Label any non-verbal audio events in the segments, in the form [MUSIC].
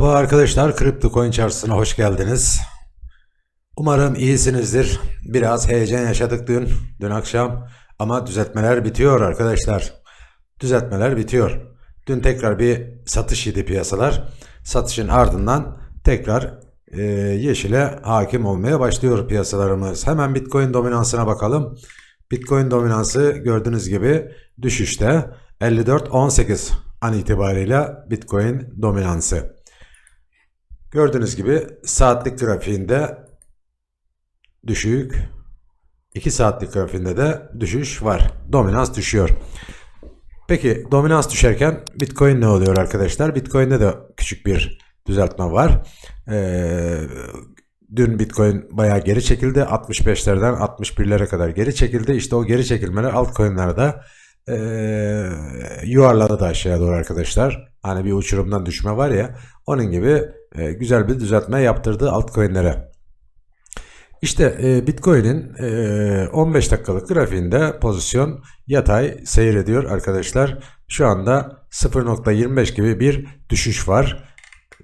Merhaba arkadaşlar, Kripto Coin Çarşısı'na hoş geldiniz. Umarım iyisinizdir. Biraz heyecan yaşadık dün, dün akşam ama düzeltmeler bitiyor arkadaşlar. Düzeltmeler bitiyor. Dün tekrar bir satış yedi piyasalar. Satışın ardından tekrar e, yeşile hakim olmaya başlıyor piyasalarımız. Hemen Bitcoin dominansına bakalım. Bitcoin dominansı gördüğünüz gibi düşüşte 54.18 an itibariyle Bitcoin dominansı. Gördüğünüz gibi saatlik grafiğinde düşük, 2 saatlik grafiğinde de düşüş var. Dominans düşüyor. Peki dominans düşerken Bitcoin ne oluyor arkadaşlar? Bitcoin'de de küçük bir düzeltme var. Ee, dün Bitcoin bayağı geri çekildi. 65'lerden 61'lere kadar geri çekildi. İşte o geri çekilmeler altcoin'lerde e, yuvarladı da aşağıya doğru arkadaşlar. Hani bir uçurumdan düşme var ya onun gibi e, güzel bir düzeltme yaptırdı altcoin'lere. İşte e, Bitcoin'in e, 15 dakikalık grafiğinde pozisyon yatay seyrediyor arkadaşlar. Şu anda 0.25 gibi bir düşüş var.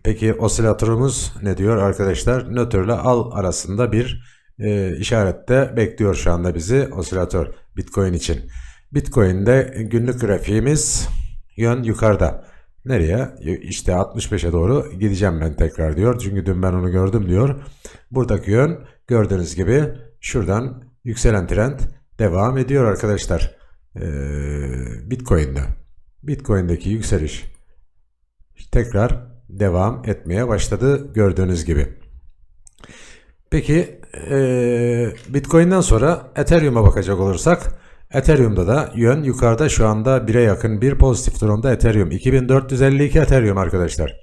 Peki osilatörümüz ne diyor arkadaşlar? Nötr ile al arasında bir e, işarette bekliyor şu anda bizi osilatör Bitcoin için. Bitcoin'de günlük grafiğimiz yön yukarıda. Nereye? İşte 65'e doğru gideceğim ben tekrar diyor. Çünkü dün ben onu gördüm diyor. Buradaki yön gördüğünüz gibi şuradan yükselen trend devam ediyor arkadaşlar. Ee, Bitcoin'de. Bitcoin'deki yükseliş tekrar devam etmeye başladı gördüğünüz gibi. Peki ee, Bitcoin'den sonra Ethereum'a bakacak olursak Ethereum'da da yön yukarıda şu anda 1'e yakın bir pozitif durumda Ethereum. 2452 Ethereum arkadaşlar.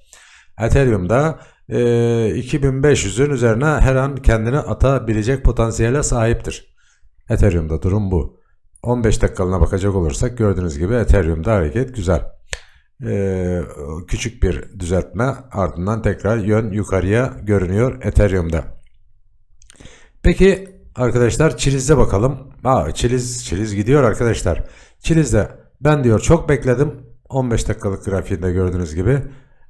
Ethereum'da e, 2500'ün üzerine her an kendini atabilecek potansiyele sahiptir. Ethereum'da durum bu. 15 dakikalığına bakacak olursak gördüğünüz gibi Ethereum'da hareket güzel. Ee, küçük bir düzeltme ardından tekrar yön yukarıya görünüyor Ethereum'da. Peki Arkadaşlar Çiliz'de bakalım. Aa, Çiliz, Çiliz gidiyor arkadaşlar. Çiliz'de ben diyor çok bekledim. 15 dakikalık grafiğinde gördüğünüz gibi.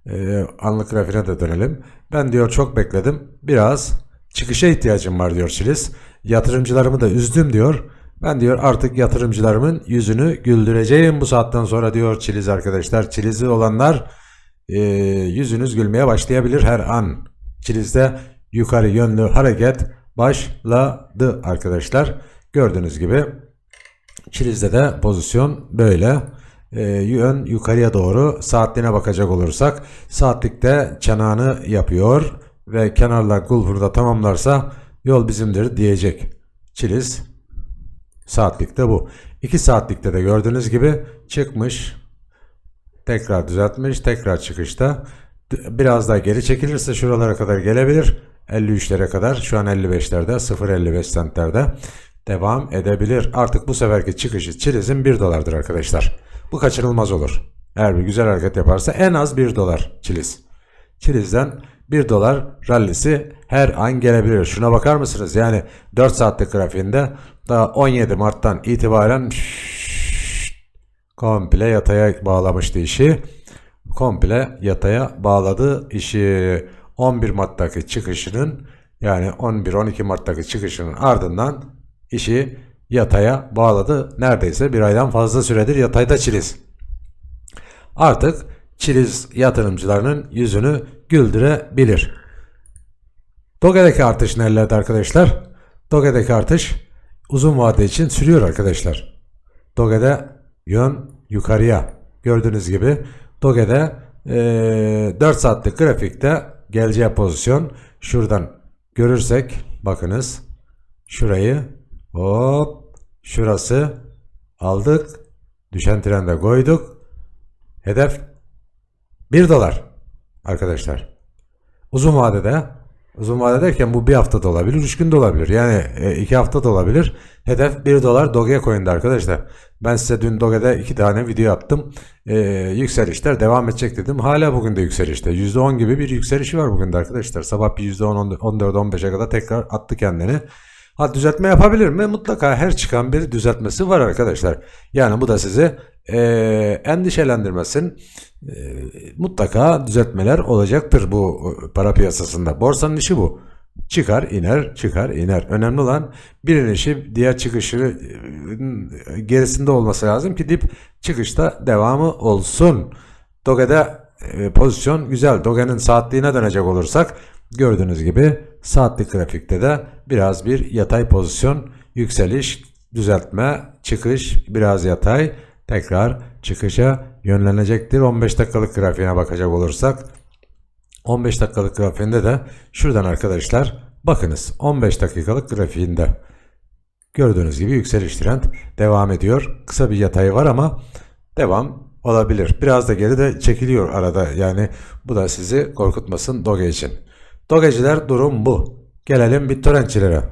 Ee, anlık grafiğine de dönelim. Ben diyor çok bekledim. Biraz çıkışa ihtiyacım var diyor Çiliz. Yatırımcılarımı da üzdüm diyor. Ben diyor artık yatırımcılarımın yüzünü güldüreceğim bu saatten sonra diyor Çiliz arkadaşlar. Çilizli olanlar e, yüzünüz gülmeye başlayabilir her an. Çiliz'de yukarı yönlü hareket başladı arkadaşlar. Gördüğünüz gibi Çiliz'de de pozisyon böyle. E, yön yukarıya doğru saatliğine bakacak olursak saatlikte çanağını yapıyor ve kenarlar gulfurda tamamlarsa yol bizimdir diyecek. Çiliz saatlikte bu. 2 saatlikte de gördüğünüz gibi çıkmış tekrar düzeltmiş tekrar çıkışta biraz daha geri çekilirse şuralara kadar gelebilir 53'lere kadar şu an 55'lerde 0.55 centlerde devam edebilir. Artık bu seferki çıkışı Çiliz'in 1 dolardır arkadaşlar. Bu kaçınılmaz olur. Eğer bir güzel hareket yaparsa en az 1 dolar Çiliz. Çiliz'den 1 dolar rallisi her an gelebilir. Şuna bakar mısınız? Yani 4 saatlik grafiğinde daha 17 Mart'tan itibaren komple yataya bağlamıştı işi. Komple yataya bağladı işi. 11 Mart'taki çıkışının yani 11-12 Mart'taki çıkışının ardından işi yataya bağladı. Neredeyse bir aydan fazla süredir yatayda Çiliz. Artık Çiliz yatırımcılarının yüzünü güldürebilir. Doge'deki artış nerelerde arkadaşlar? Doge'deki artış uzun vade için sürüyor arkadaşlar. Doge'de yön yukarıya. Gördüğünüz gibi Doge'de e, 4 saatlik grafikte geleceği pozisyon. Şuradan görürsek bakınız. Şurayı hop şurası aldık. Düşen trende koyduk. Hedef 1 dolar arkadaşlar. Uzun vadede uzun vade derken bu bir hafta da olabilir 3 gün de olabilir yani 2 e, hafta da olabilir hedef 1 dolar Dogecoin'de arkadaşlar ben size dün Doge'de 2 tane video yaptım e, yükselişler devam edecek dedim. Hala bugün de yükselişte. %10 gibi bir yükselişi var bugün de arkadaşlar. Sabah bir %10, 14-15'e kadar tekrar attı kendini. Ha düzeltme yapabilir mi? Mutlaka her çıkan bir düzeltmesi var arkadaşlar. Yani bu da sizi eee, endişelendirmesin. Eee, mutlaka düzeltmeler olacaktır bu e, para piyasasında. Borsanın işi bu. Çıkar iner, çıkar iner. Önemli olan bir inişi diğer çıkışı e, gerisinde olması lazım ki dip çıkışta devamı olsun. Doge'de e, pozisyon güzel. Doge'nin saatliğine dönecek olursak gördüğünüz gibi saatlik grafikte de biraz bir yatay pozisyon yükseliş, düzeltme, çıkış biraz yatay tekrar çıkışa yönlenecektir. 15 dakikalık grafiğine bakacak olursak 15 dakikalık grafiğinde de şuradan arkadaşlar bakınız 15 dakikalık grafiğinde gördüğünüz gibi yükseliş trend devam ediyor. Kısa bir yatay var ama devam olabilir. Biraz da geri de çekiliyor arada. Yani bu da sizi korkutmasın Doge için. Dogeciler durum bu. Gelelim BitTorrent'çilere.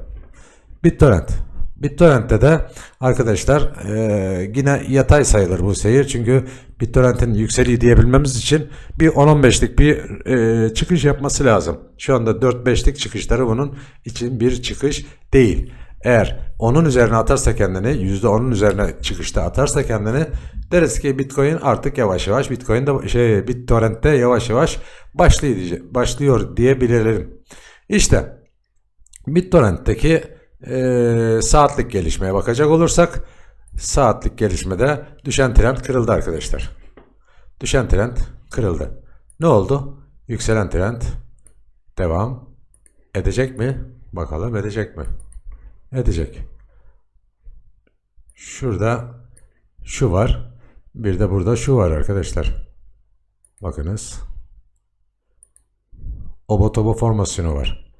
BitTorrent. BitTorrent'te de arkadaşlar eee, yine yatay sayılır bu seyir. Çünkü BitTorrent'in yükseliği diyebilmemiz için bir 10-15'lik bir eee, çıkış yapması lazım. Şu anda 4-5'lik çıkışları bunun için bir çıkış değil. Eğer onun üzerine atarsa kendini, %10'un üzerine çıkışta atarsa kendini deriz ki Bitcoin artık yavaş yavaş Bitcoin de şey BitTorrent'te yavaş yavaş başlıyor, başlıyor diyebilirim. İşte BitTorrent'teki eee, saatlik gelişmeye bakacak olursak saatlik gelişmede düşen trend kırıldı arkadaşlar. Düşen trend kırıldı. Ne oldu? Yükselen trend devam edecek mi? Bakalım edecek mi? Edecek. Şurada şu var. Bir de burada şu var arkadaşlar. Bakınız. Obotobo formasyonu var.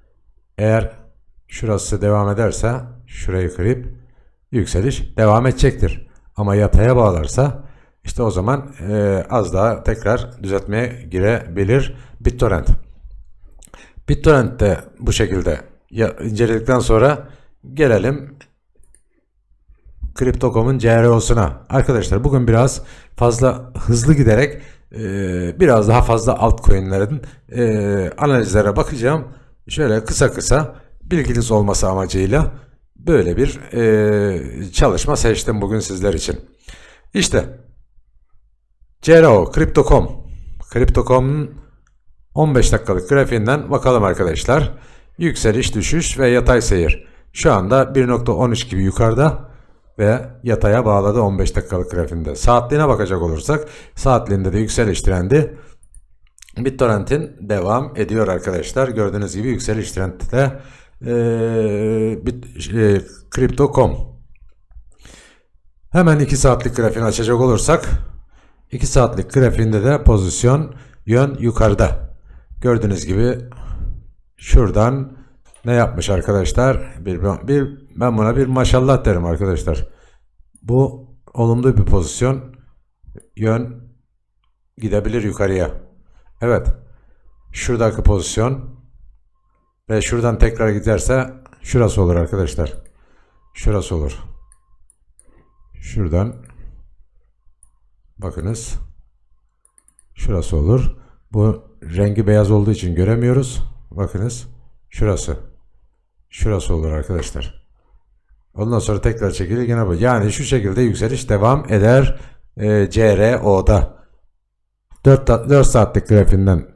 Eğer şurası devam ederse şurayı kırıp yükseliş devam edecektir. Ama yataya bağlarsa işte o zaman eee, az daha tekrar düzeltmeye girebilir BitTorrent. BitTorrent de bu şekilde ya, inceledikten sonra gelelim Crypto.com'un CRO'suna. Arkadaşlar bugün biraz fazla hızlı giderek e, biraz daha fazla altcoin'lerin e, analizlere bakacağım. Şöyle kısa kısa bilginiz olması amacıyla böyle bir e, çalışma seçtim bugün sizler için. İşte CRO, Crypto.com. Crypto.com'un 15 dakikalık grafiğinden bakalım arkadaşlar. Yükseliş, düşüş ve yatay seyir. Şu anda 1.13 gibi yukarıda ve yataya bağladı 15 dakikalık grafiğinde. Saatliğine bakacak olursak saatliğinde de yükseliş trendi BitTorrent'in devam ediyor arkadaşlar. Gördüğünüz gibi yükseliş trendde eee bit, e, Crypto.com Hemen 2 saatlik grafiğini açacak olursak 2 saatlik grafiğinde de pozisyon yön yukarıda. Gördüğünüz gibi şuradan ne yapmış arkadaşlar? Bir, bir ben buna bir maşallah derim arkadaşlar. Bu olumlu bir pozisyon. Yön gidebilir yukarıya. Evet. Şuradaki pozisyon ve şuradan tekrar giderse şurası olur arkadaşlar. Şurası olur. Şuradan bakınız. Şurası olur. Bu rengi beyaz olduğu için göremiyoruz. Bakınız. Şurası. Şurası olur arkadaşlar. Ondan sonra tekrar çekilir yine bu. Yani şu şekilde yükseliş devam eder. E, CRO'da. 4, 4 saatlik grafiğinden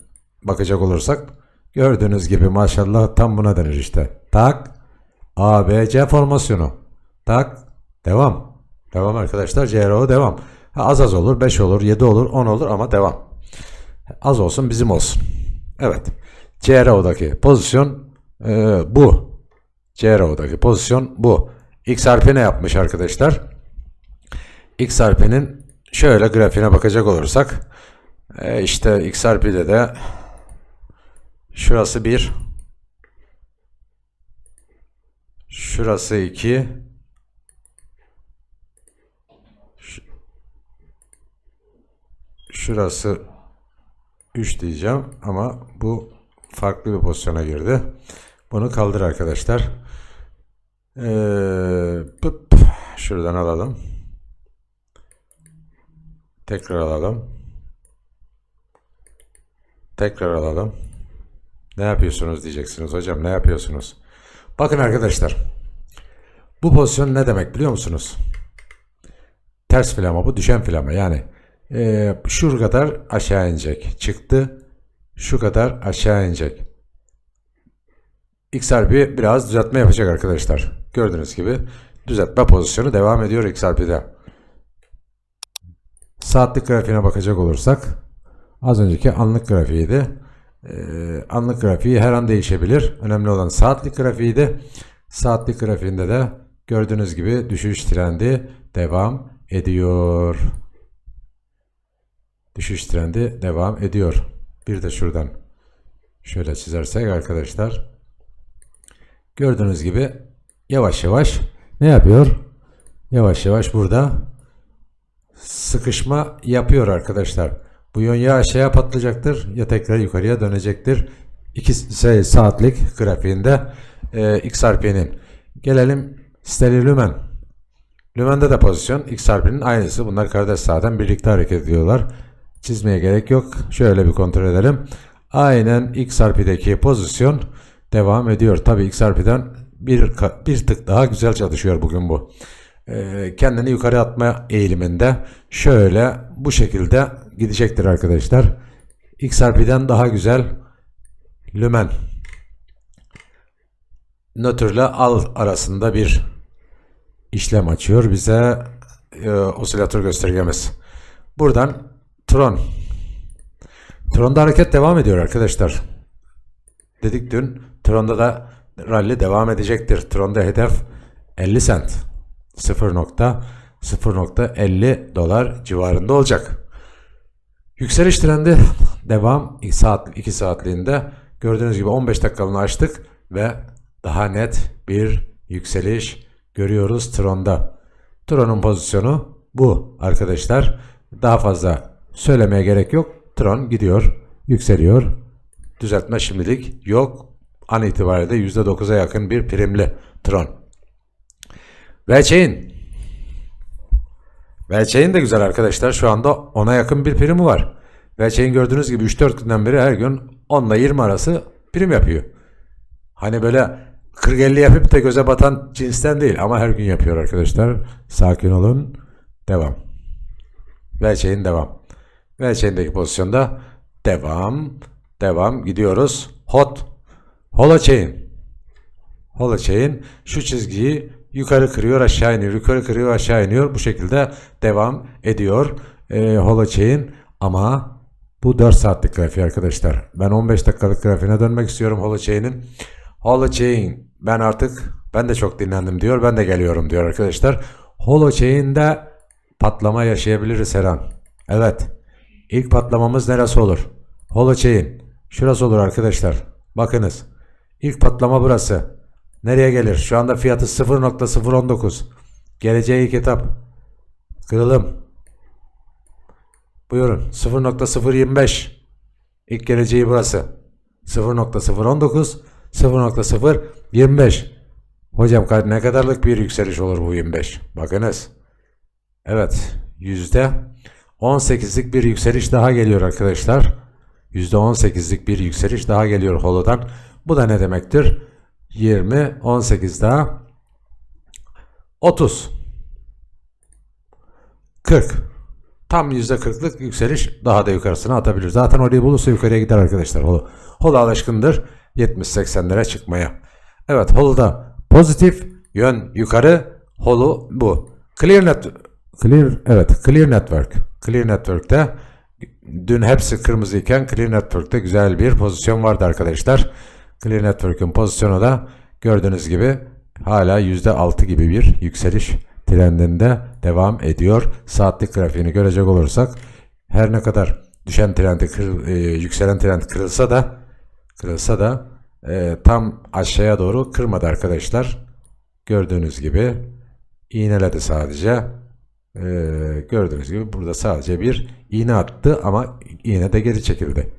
bakacak olursak gördüğünüz gibi maşallah tam buna denir işte. Tak. ABC formasyonu. Tak. Devam. Devam arkadaşlar. CRO devam. Ha, az az olur. 5 olur. 7 olur. 10 olur ama devam. Az olsun bizim olsun. Evet. CRO'daki pozisyon e, bu. CRO'daki pozisyon bu. XRP ne yapmış arkadaşlar? XRP'nin şöyle grafiğine bakacak olursak e, işte XRP'de de şurası 1 şurası 2 şurası 3 diyeceğim ama bu farklı bir pozisyona girdi. Bunu kaldır arkadaşlar. Ee, pıp, şuradan alalım. Tekrar alalım. Tekrar alalım. Ne yapıyorsunuz diyeceksiniz hocam ne yapıyorsunuz? Bakın arkadaşlar. Bu pozisyon ne demek biliyor musunuz? Ters filama bu düşen filama yani e, şu kadar aşağı inecek. Çıktı şu kadar aşağı inecek. XRP biraz düzeltme yapacak arkadaşlar. Gördüğünüz gibi düzeltme pozisyonu devam ediyor XRP'de. Saatlik grafiğine bakacak olursak az önceki anlık grafiğiydi. Ee, anlık grafiği her an değişebilir. Önemli olan saatlik grafiğiydi. Saatlik grafiğinde de gördüğünüz gibi düşüş trendi devam ediyor. Düşüş trendi devam ediyor. Bir de şuradan şöyle çizersek arkadaşlar gördüğünüz gibi yavaş yavaş ne yapıyor? Yavaş yavaş burada sıkışma yapıyor arkadaşlar. Bu yön ya aşağıya patlayacaktır ya tekrar yukarıya dönecektir. 2 saatlik grafiğinde e, XRP'nin. Gelelim Stereo Lumen. Lumen'de de pozisyon XRP'nin aynısı. Bunlar kardeş sahadan birlikte hareket ediyorlar. Çizmeye gerek yok. Şöyle bir kontrol edelim. Aynen XRP'deki pozisyon devam ediyor. Tabi XRP'den bir, bir tık daha güzel çalışıyor bugün bu. Ee, kendini yukarı atma eğiliminde şöyle bu şekilde gidecektir arkadaşlar. XRP'den daha güzel Lumen nötrle al arasında bir işlem açıyor bize e, osilatör göstergemiz. Buradan Tron. Tron'da hareket devam ediyor arkadaşlar. Dedik dün Tron'da da rally devam edecektir. Tron'da hedef 50 cent. 0.0.50 dolar civarında olacak. Yükseliş trendi [LAUGHS] devam 2 saat 2 saatliğinde gördüğünüz gibi 15 dakikalığını açtık ve daha net bir yükseliş görüyoruz Tron'da. Tron'un pozisyonu bu arkadaşlar. Daha fazla söylemeye gerek yok. Tron gidiyor, yükseliyor. Düzeltme şimdilik yok. An itibariyle %9'a yakın bir primli Tron. VeChain. VeChain de güzel arkadaşlar. Şu anda 10'a yakın bir primi var. VeChain gördüğünüz gibi 3-4 günden beri her gün 10 ile 20 arası prim yapıyor. Hani böyle 40-50 yapıp da göze batan cinsten değil ama her gün yapıyor arkadaşlar. Sakin olun. Devam. VeChain devam. VeChain'deki pozisyonda devam. Devam. Gidiyoruz. Hot. Holochain. Holochain şu çizgiyi yukarı kırıyor aşağı iniyor. Yukarı kırıyor aşağı iniyor. Bu şekilde devam ediyor. Ee, Holochain ama bu 4 saatlik grafiği arkadaşlar. Ben 15 dakikalık grafiğine dönmek istiyorum Holochain'in. Holochain ben artık ben de çok dinlendim diyor. Ben de geliyorum diyor arkadaşlar. Holochain'de patlama yaşayabiliriz her an. Evet. İlk patlamamız neresi olur? Holochain. Şurası olur arkadaşlar. Bakınız. İlk patlama burası. Nereye gelir? Şu anda fiyatı 0.019. Geleceği ilk etap. Kırılım. Buyurun. 0.025. İlk geleceği burası. 0.019. 0.025. Hocam ne kadarlık bir yükseliş olur bu 25? Bakınız. Evet. Yüzde 18'lik bir yükseliş daha geliyor arkadaşlar. Yüzde 18'lik bir yükseliş daha geliyor holodan. Bu da ne demektir? 20, 18 daha 30 40 Tam %40'lık yükseliş daha da yukarısına atabilir. Zaten orayı bulursa yukarıya gider arkadaşlar. Holo, holo alışkındır 70-80'lere çıkmaya. Evet holoda pozitif yön yukarı holo bu. Clear net Clear evet Clear Network. Clear Network'te dün hepsi kırmızı iken Clear Network'te güzel bir pozisyon vardı arkadaşlar. Clear Network'ün pozisyonu da gördüğünüz gibi hala %6 gibi bir yükseliş trendinde devam ediyor. Saatlik grafiğini görecek olursak her ne kadar düşen trendi kır, e, yükselen trend kırılsa da kırılsa da e, tam aşağıya doğru kırmadı arkadaşlar. Gördüğünüz gibi iğneledi sadece. E, gördüğünüz gibi burada sadece bir iğne attı ama iğne de geri çekildi.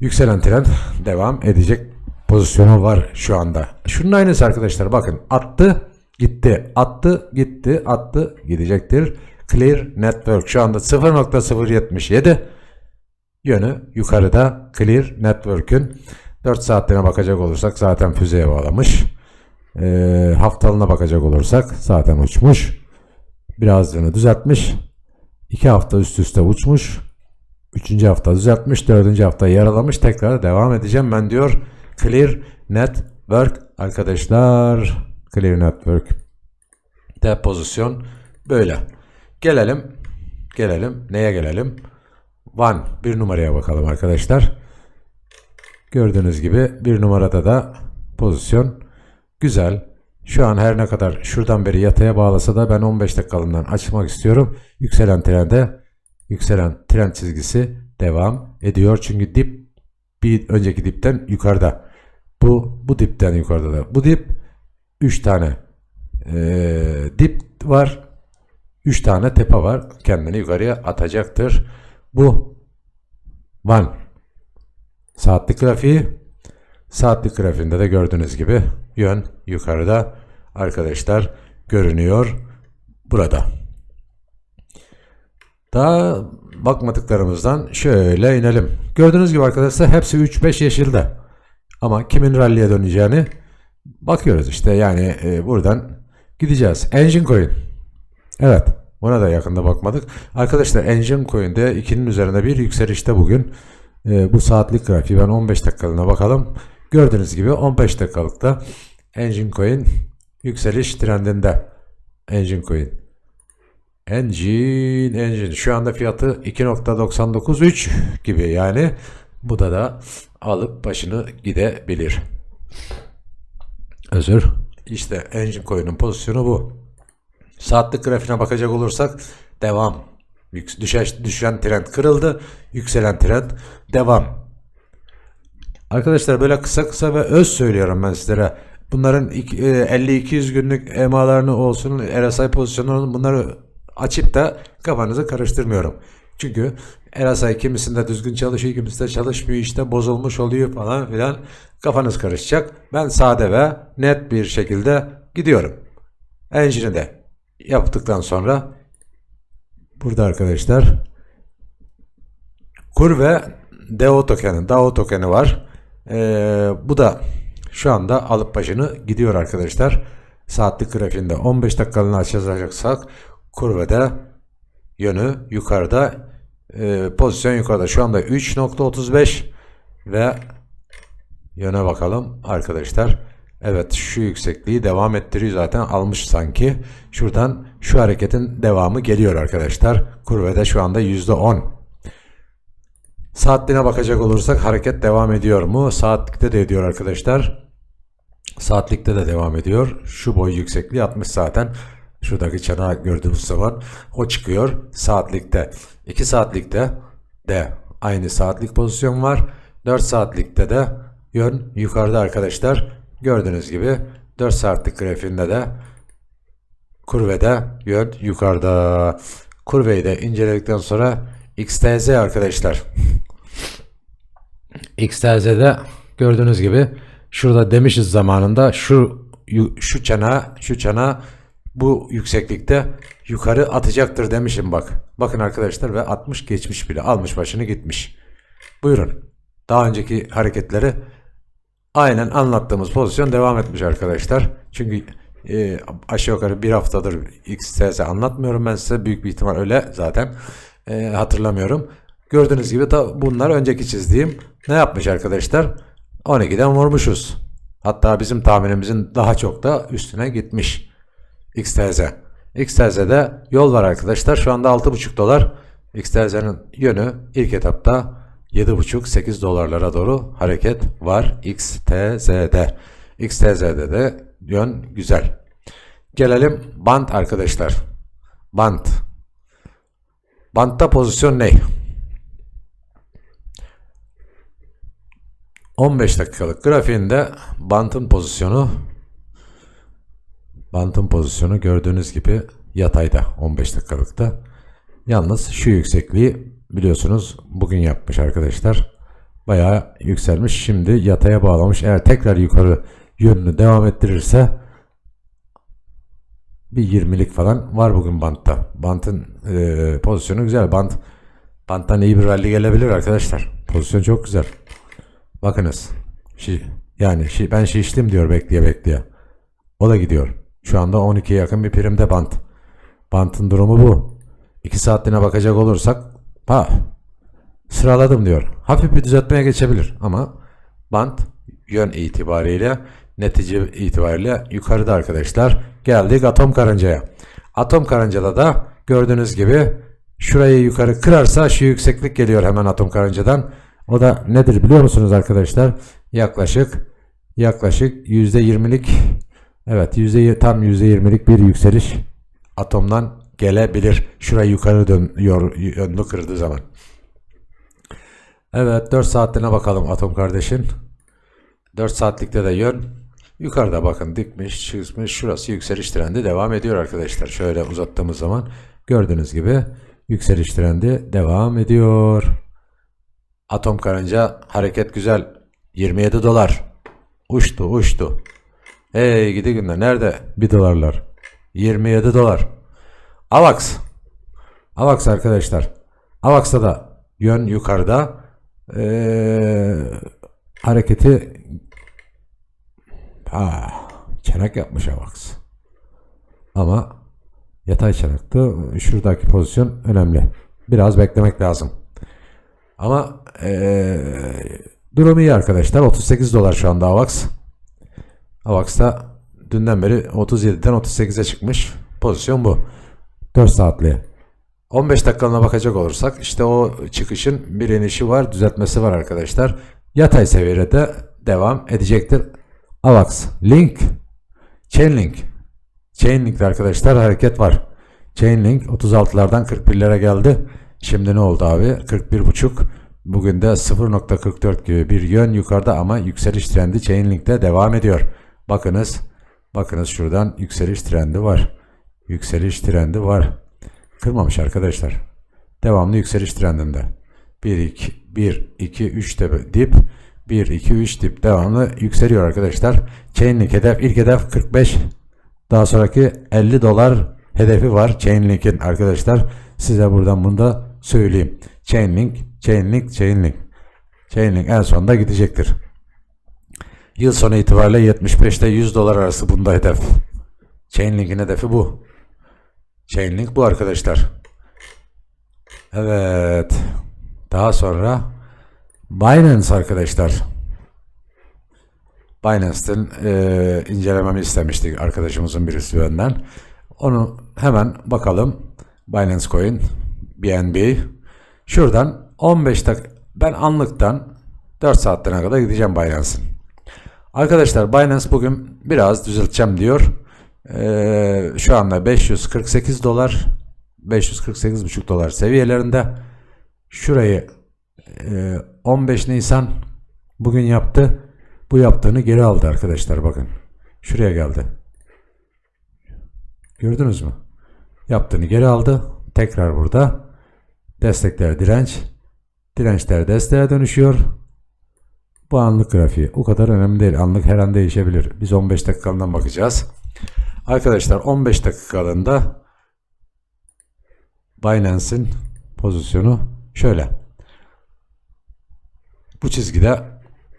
Yükselen trend devam edecek pozisyonu var şu anda. Şunun aynısı arkadaşlar bakın attı gitti attı gitti attı gidecektir. Clear Network şu anda 0.077 yönü yukarıda Clear Network'ün 4 saatliğine bakacak olursak zaten füzeye bağlamış. Ee, haftalığına bakacak olursak zaten uçmuş. Birazcını düzeltmiş. 2 hafta üst üste uçmuş. Üçüncü hafta düzeltmiş. Dördüncü hafta yaralamış. Tekrar devam edeceğim ben diyor. Clear Network arkadaşlar. Clear Network. De pozisyon böyle. Gelelim. Gelelim. Neye gelelim? One. Bir numaraya bakalım arkadaşlar. Gördüğünüz gibi bir numarada da pozisyon güzel. Şu an her ne kadar şuradan beri yataya bağlasa da ben 15 dakikalığından açmak istiyorum. Yükselen trende yükselen trend çizgisi devam ediyor. Çünkü dip bir önceki dipten yukarıda. Bu bu dipten yukarıda da. Bu dip 3 tane eee, dip var. 3 tane tepe var. Kendini yukarıya atacaktır. Bu one saatlik grafiği Saatlik grafiğinde de gördüğünüz gibi yön yukarıda arkadaşlar görünüyor burada. Daha bakmadıklarımızdan şöyle inelim. Gördüğünüz gibi arkadaşlar hepsi 3-5 yeşilde. Ama kimin rally'e döneceğini bakıyoruz işte yani e, buradan gideceğiz. Engine Coin. Evet buna da yakında bakmadık. Arkadaşlar Engine Coin'de 2'nin üzerinde bir yükselişte bugün. E, bu saatlik grafiği ben 15 dakikalığına bakalım. Gördüğünüz gibi 15 dakikalıkta Engine Coin yükseliş trendinde. Engine Coin. Engine, Engine. Şu anda fiyatı 2.993 gibi yani. Bu da da alıp başını gidebilir. Özür. İşte Engine Coin'in pozisyonu bu. Saatlik grafiğine bakacak olursak devam. Düşen, düşen trend kırıldı. Yükselen trend devam. Arkadaşlar böyle kısa kısa ve öz söylüyorum ben sizlere. Bunların ik- e, 50-200 günlük emalarını olsun, RSI pozisyonlarını bunları açıp da kafanızı karıştırmıyorum. Çünkü RSI kimisinde düzgün çalışıyor, kimisinde çalışmıyor, işte bozulmuş oluyor falan filan. Kafanız karışacak. Ben sade ve net bir şekilde gidiyorum. Engine'i de yaptıktan sonra burada arkadaşlar Kur ve DAO tokeni, DAO tokeni var. Ee, bu da şu anda alıp başını gidiyor arkadaşlar. Saatlik grafiğinde 15 dakikalığını açacaksak kur ve de yönü yukarıda Ee, pozisyon yukarıda. Şu anda 3.35 ve yöne bakalım arkadaşlar. Evet şu yüksekliği devam ettiriyor zaten almış sanki. Şuradan şu hareketin devamı geliyor arkadaşlar. Kurvede şu anda %10. Saatliğine bakacak olursak hareket devam ediyor mu? Saatlikte de ediyor arkadaşlar. Saatlikte de devam ediyor. Şu boy yüksekliği 60 zaten. Şuradaki çanağı gördüğümüz zaman o çıkıyor saatlikte. 2 saatlikte de aynı saatlik pozisyon var. 4 saatlikte de yön yukarıda arkadaşlar. Gördüğünüz gibi 4 saatlik grafiğinde de kurvede yön yukarıda. Kurveyi de inceledikten sonra XTZ arkadaşlar. [LAUGHS] XTZ'de gördüğünüz gibi şurada demişiz zamanında şu şu çana şu çana bu yükseklikte yukarı atacaktır demişim bak. Bakın arkadaşlar ve 60 geçmiş bile almış başını gitmiş. Buyurun. Daha önceki hareketleri aynen anlattığımız pozisyon devam etmiş arkadaşlar. Çünkü e, aşağı yukarı bir haftadır XTS anlatmıyorum ben size. Büyük bir ihtimal öyle zaten. E, hatırlamıyorum. Gördüğünüz gibi ta bunlar önceki çizdiğim ne yapmış arkadaşlar? 12'den vurmuşuz. Hatta bizim tahminimizin daha çok da üstüne gitmiş. XTZ. XTZ'de yol var arkadaşlar. Şu anda 6,5 dolar. XTZ'nin yönü ilk etapta 7,5-8 dolarlara doğru hareket var XTZ'de. XTZ'de de yön güzel. Gelelim band arkadaşlar. Band. Bantta pozisyon ne? 15 dakikalık grafiğinde bantın pozisyonu bantın pozisyonu gördüğünüz gibi yatayda 15 dakikalıkta. Yalnız şu yüksekliği biliyorsunuz bugün yapmış arkadaşlar. Bayağı yükselmiş. Şimdi yataya bağlamış. Eğer tekrar yukarı yönünü devam ettirirse bir 20'lik falan var bugün bantta. Bantın e, pozisyonu güzel. Bant banttan iyi bir rally gelebilir arkadaşlar. Pozisyon çok güzel. Bakınız. Şi, yani şi, ben şiştim diyor bekleye bekleye. O da gidiyor. Şu anda 12'ye yakın bir primde bant. Bantın durumu bu. 2 saatliğine bakacak olursak ha sıraladım diyor. Hafif bir düzeltmeye geçebilir ama bant yön itibariyle netice itibariyle yukarıda arkadaşlar. Geldik atom karıncaya. Atom karıncada da gördüğünüz gibi şurayı yukarı kırarsa şu yükseklik geliyor hemen atom karıncadan. O da nedir biliyor musunuz arkadaşlar? Yaklaşık yaklaşık %20'lik evet yüzde tam %20'lik bir yükseliş atomdan gelebilir. Şurayı yukarı dönüyor yönlü kırdığı zaman. Evet 4 saatliğine bakalım atom kardeşin. 4 saatlikte de yön yukarıda bakın dikmiş çıkmış şurası yükseliş trendi devam ediyor arkadaşlar. Şöyle uzattığımız zaman gördüğünüz gibi yükseliş trendi devam ediyor. Atom karınca hareket güzel 27 dolar uçtu uçtu. Hey gidi günler nerede 1 dolarlar 27 dolar. AVAX AVAX arkadaşlar AVAX'ta da yön yukarıda ee, hareketi ha, çanak yapmış AVAX. Ama yatay çanaktı. Şuradaki pozisyon önemli. Biraz beklemek lazım. Ama eee durum iyi arkadaşlar. 38 dolar şu anda AVAX. AVAX'ta dünden beri 37'den 38'e çıkmış. Pozisyon bu. 4 saatliğe. 15 dakikalığına bakacak olursak işte o çıkışın bir inişi var, düzeltmesi var arkadaşlar. Yatay seviyede de devam edecektir. AVAX, Link, Chainlink. Chainlink'te arkadaşlar hareket var. Chainlink 36'lardan 41'lere geldi. Şimdi ne oldu abi? 41.5. Bugün de 0.44 gibi bir yön yukarıda ama yükseliş trendi Chainlink'te devam ediyor. Bakınız, bakınız şuradan yükseliş trendi var. Yükseliş trendi var. Kırmamış arkadaşlar. Devamlı yükseliş trendinde. 1 2 1 2 3 de dip 1 2 3 dip devamlı yükseliyor arkadaşlar. Chainlink hedef ilk hedef 45. Daha sonraki 50 dolar hedefi var Chainlink'in arkadaşlar. Size buradan bunu da söyleyeyim. Chainlink, Chainlink, Chainlink. Chainlink en sonunda gidecektir. Yıl sonu itibariyle 75 ile 100 dolar arası bunda hedef. Chainlink'in hedefi bu. Chainlink bu arkadaşlar. Evet. Daha sonra Binance arkadaşlar. Binance'ın e, incelememi istemiştik arkadaşımızın birisi benden. Onu hemen bakalım. Binance Coin, BNB. Şuradan 15 dak ben anlıktan 4 saatlerine kadar gideceğim Binance'ın. Arkadaşlar Binance bugün biraz düzelteceğim diyor. Ee, şu anda 548 dolar 548,5 dolar seviyelerinde şurayı e, 15 Nisan bugün yaptı. Bu yaptığını geri aldı arkadaşlar bakın. Şuraya geldi. Gördünüz mü? Yaptığını geri aldı. Tekrar burada. Destekler direnç. Dirençler desteğe dönüşüyor. Bu anlık grafiği. O kadar önemli değil. Anlık her an değişebilir. Biz 15 dakikalığından bakacağız. Arkadaşlar 15 dakikalığında Binance'in pozisyonu şöyle. Bu çizgide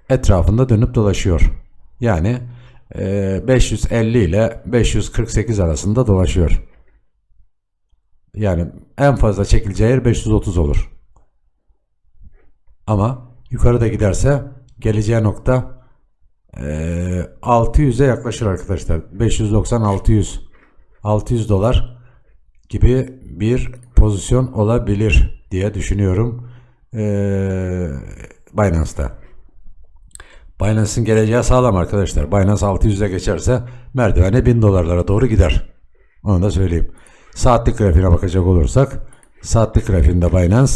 etrafında dönüp dolaşıyor. Yani e, 550 ile 548 arasında dolaşıyor. Yani en fazla çekileceği yer 530 olur. Ama yukarıda giderse geleceği nokta e, 600'e yaklaşır arkadaşlar. 590 600 600 dolar gibi bir pozisyon olabilir diye düşünüyorum. E, Binance'da. Binance'ın geleceği sağlam arkadaşlar. Binance 600'e geçerse merdivene 1000 dolarlara doğru gider. Onu da söyleyeyim. Saatlik grafiğine bakacak olursak saatlik grafiğinde Binance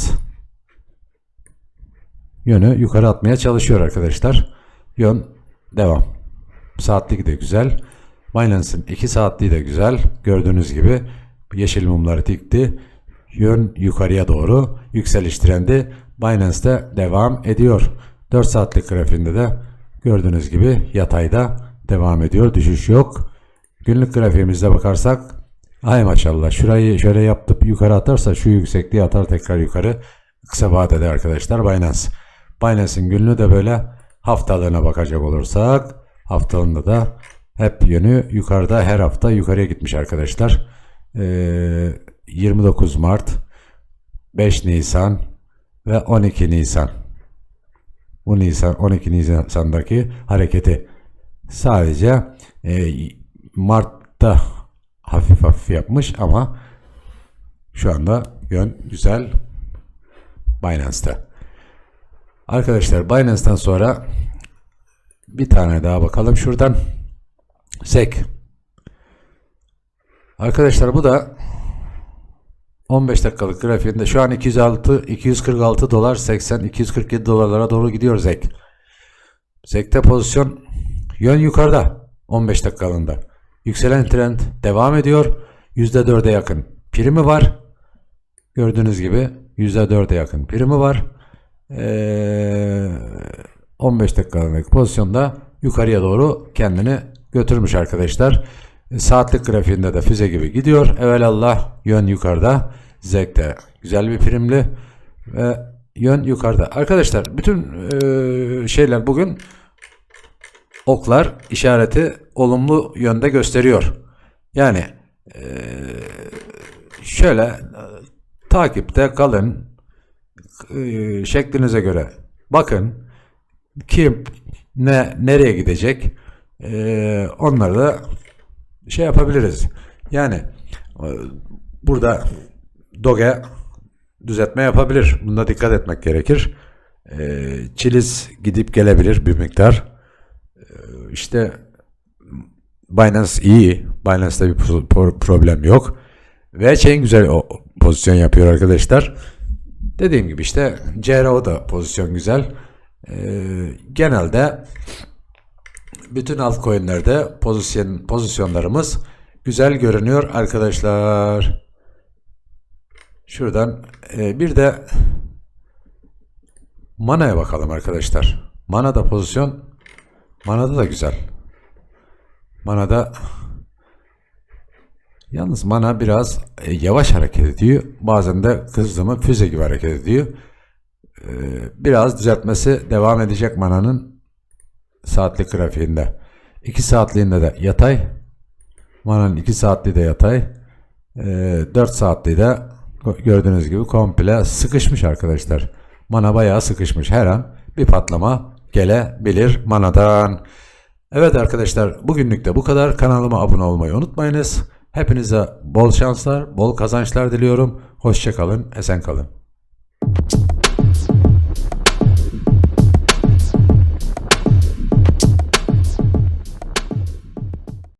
yönü yukarı atmaya çalışıyor arkadaşlar. Yön devam. Saatlik de güzel. Binance'ın 2 saatliği de güzel. Gördüğünüz gibi yeşil mumları dikti. Yön yukarıya doğru yükseliş trendi Binance'de devam ediyor. 4 saatlik grafiğinde de gördüğünüz gibi yatayda devam ediyor. Düşüş yok. Günlük grafiğimizde bakarsak ay maşallah şurayı şöyle yaptıp yukarı atarsa şu yüksekliği atar tekrar yukarı. Kısa vadede arkadaşlar Binance. Binance'in günlüğü de böyle haftalığına bakacak olursak haftalığında da hep yönü yukarıda her hafta yukarıya gitmiş arkadaşlar. Ee, 29 Mart, 5 Nisan ve 12 Nisan. Bu Nisan 12 Nisan'daki hareketi sadece e, Mart'ta hafif hafif yapmış ama şu anda yön güzel Binance'ta. Arkadaşlar Binance'tan sonra bir tane daha bakalım şuradan. SEC. Arkadaşlar bu da 15 dakikalık grafiğinde şu an 206 246 dolar 80 247 dolarlara doğru gidiyor ZEK. ZEK'te pozisyon yön yukarıda 15 dakikalığında. Yükselen trend devam ediyor. %4'e yakın primi var. Gördüğünüz gibi %4'e yakın primi var. Ee, 15 dakikalık pozisyonda yukarıya doğru kendini götürmüş arkadaşlar. Saatlik grafiğinde de füze gibi gidiyor. Evelallah yön yukarıda. Zek'te güzel bir primli ve yön yukarıda. Arkadaşlar bütün e, şeyler bugün oklar işareti olumlu yönde gösteriyor. Yani e, şöyle e, takipte kalın e, şeklinize göre bakın kim ne nereye gidecek e, onları da şey yapabiliriz. Yani e, burada Doge düzeltme yapabilir. Bunda dikkat etmek gerekir. E, Çiliz gidip gelebilir bir miktar. E, işte Binance iyi. Binance'da bir pro- pro- problem yok. Ve Chain güzel pozisyon yapıyor arkadaşlar. Dediğim gibi işte CRO da pozisyon güzel. Ee, genelde bütün altcoin'lerde pozisyon pozisyonlarımız güzel görünüyor arkadaşlar. Şuradan e, bir de Mana'ya bakalım arkadaşlar. Mana'da pozisyon Mana'da da güzel. Mana'da Yalnız mana biraz e, yavaş hareket ediyor. Bazen de hızlı mı füze gibi hareket ediyor. E, biraz düzeltmesi devam edecek mananın saatlik grafiğinde. 2 saatliğinde de yatay. Mananın 2 saatliği de yatay. E, 4 saatliği de gördüğünüz gibi komple sıkışmış arkadaşlar. Mana bayağı sıkışmış. Her an bir patlama gelebilir manadan. Evet arkadaşlar bugünlük de bu kadar. Kanalıma abone olmayı unutmayınız. Hepinize bol şanslar, bol kazançlar diliyorum. Hoşçakalın, esen kalın.